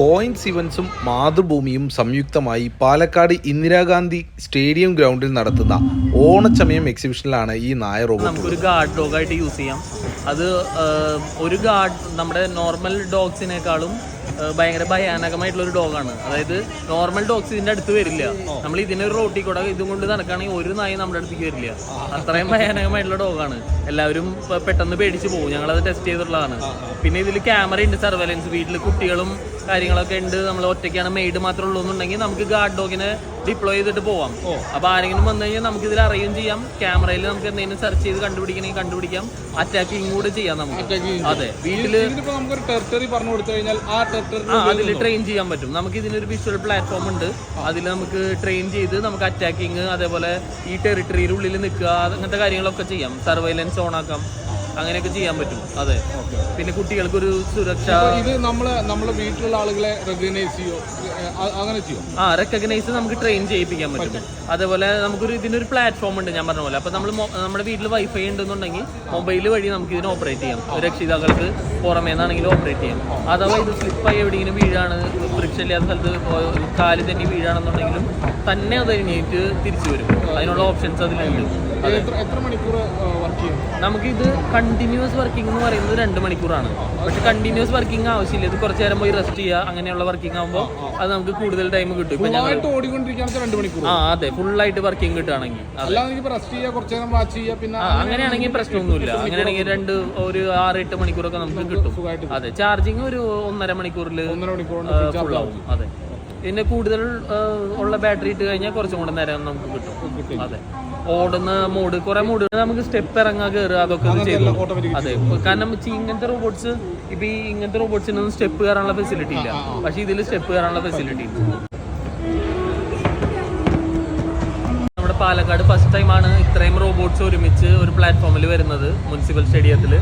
Coins ഇവൻസും മാതൃഭൂമിയും സംയുക്തമായി Palakkad Indira Gandhi stadium ഗ്രൗണ്ടിൽ നടത്തുന്ന ഓണച്ചമയം എക്സിബിഷനിലാണ് ഈ നായ റോബോട്ട് നമുക്കൊരു ഗാർഡ് ഡോഗ് ആയിട്ട് യൂസ് ചെയ്യാം. അത് ഒരു ഗാർഡ് നമ്മുടെ നോർമൽ ഡോഗ്സിനേക്കാളും ഭയങ്കര ഭയാനകമായിട്ടുള്ള ഒരു ഡോഗാണ് അതായത് നോർമൽ ഡോഗ്സ് ഇതിന്റെ അടുത്ത് വരില്ല. നമ്മൾ ഇതിനെ ഒരു റോട്ടിൽ കൂടെ ഇതും കൊണ്ട് നടക്കുകയാണെങ്കിൽ ഒരു നായി നമ്മുടെ അടുത്തേക്ക് വരില്ല. അത്രയും ഭയാനകമായിട്ടുള്ള ഡോഗാണ് എല്ലാവരും പെട്ടെന്ന് പേടിച്ച് പോകും. ഞങ്ങളത് ടെസ്റ്റ് ചെയ്തിട്ടുള്ളതാണ്. പിന്നെ ഇതിൽ ക്യാമറ ഉണ്ട് സർവൈലൻസ് വീട്ടിൽ കുട്ടികളും കാര്യങ്ങളൊക്കെ ഉണ്ട്. നമ്മൾ ഒറ്റയ്ക്കാണ് മെയ്ഡ് മാത്രമേ ഉള്ളൂ എന്നുണ്ടെങ്കിൽ നമുക്ക് ഗാർഡ് ഡോഗിനെ ഡിപ്ലോയ് ചെയ്തിട്ട് പോവാം. അപ്പൊ ആരെങ്കിലും വന്നു കഴിഞ്ഞാൽ നമുക്ക് ഇതിൽ അറിയുകയും ചെയ്യാം. ക്യാമറയിൽ നമുക്ക് എന്തെങ്കിലും സെർച്ച് ചെയ്ത് കണ്ടുപിടിക്കണമെങ്കിൽ കണ്ടുപിടിക്കാം. അറ്റാക്കിങ് കൂടെ ചെയ്യാം നമുക്ക്. അതെ. വീട്ടിൽ അതിൽ ട്രെയിൻ ചെയ്യാൻ പറ്റും. നമുക്ക് ഇതിനൊരു വിഷ്വൽ പ്ലാറ്റ്ഫോം ഉണ്ട്. അതിൽ നമുക്ക് ട്രെയിൻ ചെയ്ത് നമുക്ക് അറ്റാക്കിങ് അതേപോലെ ഈ ടെറിട്ടറിയുടെ ഉള്ളിൽ നിൽക്കുക അങ്ങനത്തെ കാര്യങ്ങളൊക്കെ ചെയ്യാം. സർവൈലൻസ് ഓൺ ആക്കാം. അങ്ങനെയൊക്കെ ചെയ്യാൻ പറ്റും. അതെ. പിന്നെ കുട്ടികൾക്ക് ഒരു സുരക്ഷ ഇത് നമ്മൾ നമ്മളെ വീട്ടിലുള്ള ആളുകളെ റെക്കഗ്നൈസ് ചെയ്യോ? അങ്ങനെ ചെയ്യോ? ആ റെക്കഗ്നൈസ് നമുക്ക് ട്രെയിൻ ചെയ്യിപ്പിക്കാൻ പറ്റും. അതേപോലെ നമുക്കൊരു ഇതിനൊരു പ്ലാറ്റ്ഫോം ഉണ്ട് ഞാൻ പറഞ്ഞ പോലെ. അപ്പൊ നമ്മൾ നമ്മുടെ വീട്ടിൽ വൈഫൈ ഉണ്ടെന്നുണ്ടെങ്കിൽ മൊബൈൽ വഴി നമുക്ക് ഇതിനെ ഓപ്പറേറ്റ് ചെയ്യാം. രക്ഷിതാക്കൾക്ക് പുറമേ നിന്നാണെങ്കിലും ഓപ്പറേറ്റ് ചെയ്യാം. അഥവാ ഇത് സ്ലിപ്പായി എവിടെയെങ്കിലും വീഴാണ് വൃക്ഷമില്ലാത്ത സ്ഥലത്ത് കാൽ തന്നെ വീഴാണെന്നുണ്ടെങ്കിലും തന്നെ അത് കഴിഞ്ഞിട്ട് തിരിച്ചു വരും. അതിനുള്ള ഓപ്ഷൻസ് അതിലുണ്ട്. നമുക്കിത് കണ്ടിന്യൂസ് വർക്കിംഗ് എന്ന് പറയുന്നത് രണ്ട് മണിക്കൂറാണ്. പക്ഷെ കണ്ടിന്യൂസ് വർക്കിംഗ് ആവശ്യമില്ല. ഇത് കുറച്ചു നേരം പോയി റെസ്റ്റ് ചെയ്യുക അങ്ങനെയുള്ള വർക്കിംഗ് ആകുമ്പോൾ അത് നമുക്ക് കൂടുതൽ ടൈം കിട്ടും. ഇപ്പൊ ഞങ്ങൾ ആ അതെ. ഫുള്ളായിട്ട് വർക്കിംഗ് കിട്ടുകയാണെങ്കിൽ അങ്ങനെയാണെങ്കിൽ പ്രശ്നമൊന്നുമില്ല. അങ്ങനെയാണെങ്കിൽ രണ്ട് ഒരു ആറ് എട്ട് മണിക്കൂറൊക്കെ നമുക്ക് കിട്ടും. അതെ. ചാർജിങ് ഒരു ഒന്നര മണിക്കൂറിൽ ഫുള്ളാവും മണിക്കൂർ ഫുൾ ആവും. അതെ. പിന്നെ കൂടുതൽ ഉള്ള ബാറ്ററി ഇട്ട് കഴിഞ്ഞാൽ കുറച്ചും കൂടെ നേരം നമുക്ക് കിട്ടും. അതെ. ഓടുന്ന മോഡ് കുറെ മോഡ് നമുക്ക് സ്റ്റെപ്പ് ഇറങ്ങാൻ കയറുക അതൊക്കെ ചെയ്തു അതെ. കാരണം ഇങ്ങനത്തെ റോബോട്ട്സ് ഇപ്പൊ ഈ ഇങ്ങനത്തെ റോബോട്ട്സിനൊന്നും സ്റ്റെപ്പ് കയറാനുള്ള ഫെസിലിറ്റി ഇല്ല. പക്ഷെ ഇതിൽ സ്റ്റെപ്പ് കയറാനുള്ള ഫെസിലിറ്റി ഉണ്ട് പാലക്കാട് ഫസ്റ്റ് ടൈമാണ് ഇത്രയും റോബോട്ട്സ് ഒരുമിച്ച് ഒരു പ്ലാറ്റ്ഫോമിൽ വരുന്നത് മുനിസിപ്പൽ സ്റ്റേഡിയത്തിൽ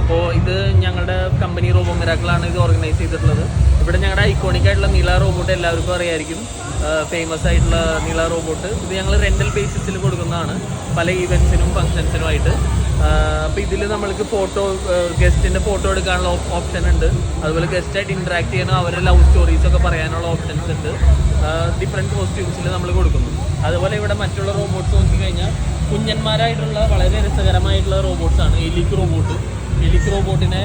അപ്പോൾ ഇത് ഞങ്ങളുടെ കമ്പനി റോബോ മിറാക്കിളാണ് ഇത് ഓർഗനൈസ് ചെയ്തിട്ടുള്ളത്. ഇവിടെ ഞങ്ങളുടെ ഐക്കോണിക് ആയിട്ടുള്ള നീല റോബോട്ട് എല്ലാവർക്കും അറിയായിരിക്കും. ഫേമസ് ആയിട്ടുള്ള നീല റോബോട്ട് ഇത് ഞങ്ങൾ റെന്റൽ ബേസിസിൽ കൊടുക്കുന്നതാണ്. പല ഈവൻസിനും ഫങ്ഷൻസിനുമായിട്ട് അപ്പോൾ ഇതിൽ നമ്മൾക്ക് ഫോട്ടോ ഗസ്റ്റിന്റെ ഫോട്ടോ എടുക്കാനുള്ള ഓപ്ഷൻ ഉണ്ട്. അതുപോലെ ഗസ്റ്റായിട്ട് ഇൻട്രാക്ട് ചെയ്യാനും അവരുടെ ലവ് സ്റ്റോറീസ് ഒക്കെ പറയാനുള്ള ഓപ്ഷൻസ് ഉണ്ട്. ഡിഫറെന്റ് കോസ്റ്റ്യൂംസിൽ നമ്മൾ കൊടുക്കുന്നു. അതുപോലെ ഇവിടെ മറ്റുള്ള റോബോട്ട്സ് നോക്കിക്കഴിഞ്ഞാൽ കുഞ്ഞന്മാരായിട്ടുള്ള വളരെ രസകരമായിട്ടുള്ള റോബോട്ട്സ് ആണ്. എലിക്ക് റോബോട്ട് എലിക്ക് റോബോട്ടിനെ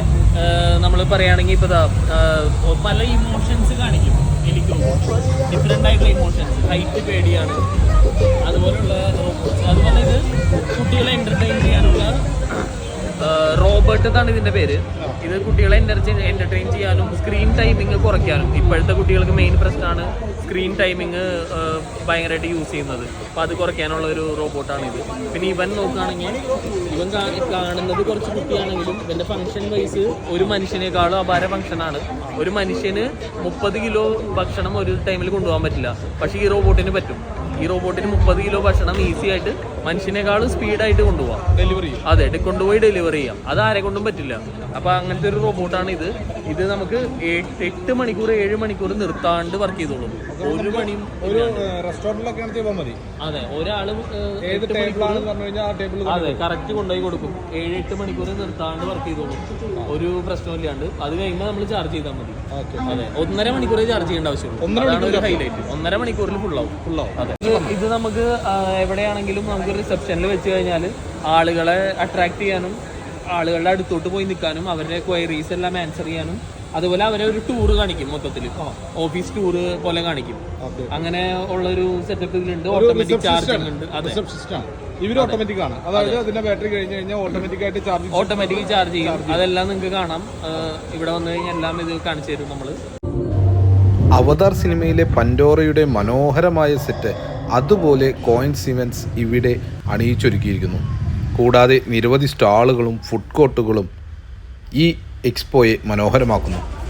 നമ്മൾ പറയുകയാണെങ്കിൽ ഇപ്പോൾ പല ഇമോഷൻസ് കാണിക്കും എലിക്ക് റോബോട്ട് ഡിഫറെന്റ് ആയിട്ടുള്ള ഇമോഷൻസ് ഹൈറ്റ് പേടിയാണ്. അതുപോലുള്ള റോബോട്ട്സ് അതുപോലെ റോബർട്ട് ഇതിന്റെ പേര്. ഇത് കുട്ടികളെ എനർജി എന്റർടൈൻ ചെയ്യാനും സ്ക്രീൻ ടൈമിങ് കുറയ്ക്കാനും. ഇപ്പോഴത്തെ കുട്ടികൾക്ക് മെയിൻ പ്രശ്നമാണ് സ്ക്രീൻ ടൈമിങ് ഭയങ്കരമായിട്ട് യൂസ് ചെയ്യുന്നത്. അപ്പോൾ അത് കുറയ്ക്കാനുള്ള ഒരു റോബോട്ടാണ് ഇത്. പിന്നെ ഇവൻ നോക്കുകയാണെങ്കിൽ ഇവൻ കാണുന്നത് കുറച്ച് കുട്ടിയാണെങ്കിലും ഇവന്റെ ഫംഗ്ഷൻ വൈസ് ഒരു മനുഷ്യനേക്കാളും അപാര ഫംഗ്ഷനാണ് ഒരു മനുഷ്യന് മുപ്പത് കിലോ ഭക്ഷണം ഒരു ടൈമിൽ കൊണ്ടുപോകാൻ പറ്റില്ല. പക്ഷേ ഈ റോബോട്ടിന് പറ്റും. ഈ റോബോട്ടിന് മുപ്പത് കിലോ ഭക്ഷണം ഈസി ആയിട്ട് മനുഷ്യനേക്കാളും സ്പീഡായിട്ട് കൊണ്ടുപോകാം ഡെലിവറി അതെ കൊണ്ടുപോയി ഡെലിവറി ചെയ്യാം. അത് ആരെ കൊണ്ടും പറ്റില്ല. അപ്പൊ അങ്ങനത്തെ ഒരു റോബോട്ടാണ് ഇത്. ഇത് നമുക്ക് എട്ട് മണിക്കൂർ ഏഴ് മണിക്കൂർ നിർത്താണ്ട് വർക്ക് ചെയ്തോളും. ഒരു മണിയും ഒരു റെസ്റ്റോറന്റിലൊക്കെ ആണ് ചെയ്താൽ മതി. അതെ ഒരാൾ ഏത് ടേബിളാണെന്ന് പറഞ്ഞു കഴിഞ്ഞാൽ ആ ടേബിൾ അതെ കറക്റ്റ് കൊണ്ടുപോയി കൊടുക്കും. ഏഴ് എട്ട് മണിക്കൂർ നിർത്താണ്ട് വർക്ക് ചെയ്തോളും. ഒരു പ്രശ്നമില്ലാണ്ട് അത് കഴിയുമ്പോൾ നമ്മൾ ചാർജ് ചെയ്താൽ മതി. അതെ ഒന്നര മണിക്കൂറേ ചാർജ് ചെയ്യേണ്ട ആവശ്യമുള്ളൂ. ഒന്നര മണിക്കൂർ ഹൈലൈറ്റ് ഒന്നര മണിക്കൂറിൽ ഫുള്ളാവും ഫുള്ളാവും അതെ. ഇത് നമുക്ക് എവിടെയാണെങ്കിലും നമുക്ക് റിസപ്ഷനിൽ വെച്ച് കഴിഞ്ഞാൽ ആളുകളെ അട്രാക്ട് ചെയ്യാനും ആളുകളുടെ അടുത്തോട്ട് പോയി നിൽക്കാനും അവരുടെ ക്വയറീസ് എല്ലാം ആൻസർ ചെയ്യാനും അതുപോലെ അവരെ ഒരു ടൂർ കാണിക്കും മൊത്തത്തിൽ ഓഫീസ് ടൂർ പോലെ കാണിക്കും. അങ്ങനെ അങ്ങനെ ഉള്ളൊരു സെറ്റപ്പ് ഇതിലുണ്ട് ഓട്ടോമാറ്റിക് ചാർജിങ് ഉണ്ട്. ഇവർ ഓട്ടോമാറ്റിക് ആണ്. അതായത് അതിന്റെ ബാറ്ററി കഴിഞ്ഞ് കഴിഞ്ഞാൽ ഓട്ടോമാറ്റിക് ആയിട്ട് ചാർജ് ഓട്ടോമാറ്റിക് ചാർജ് ചെയ്യും. അതെല്ലാം നിങ്ങൾക്ക് കാണാം. ഇവിടെ വന്നു കഴിഞ്ഞാൽ എല്ലാം ഇത് കാണിച്ചു തരും നമ്മൾ അവതാർ സിനിമയിലെ പൻഡോറയുടെ മനോഹരമായ സെറ്റ് അതുപോലെ കോയിൻ ഇവൻസ് ഇവിടെ അണിയിച്ചൊരുക്കിയിരിക്കുന്നു. കൂടാതെ നിരവധി സ്റ്റാളുകളും ഫുഡ് കോർട്ടുകളും ഈ എക്സ്പോയെ മനോഹരമാക്കുന്നു.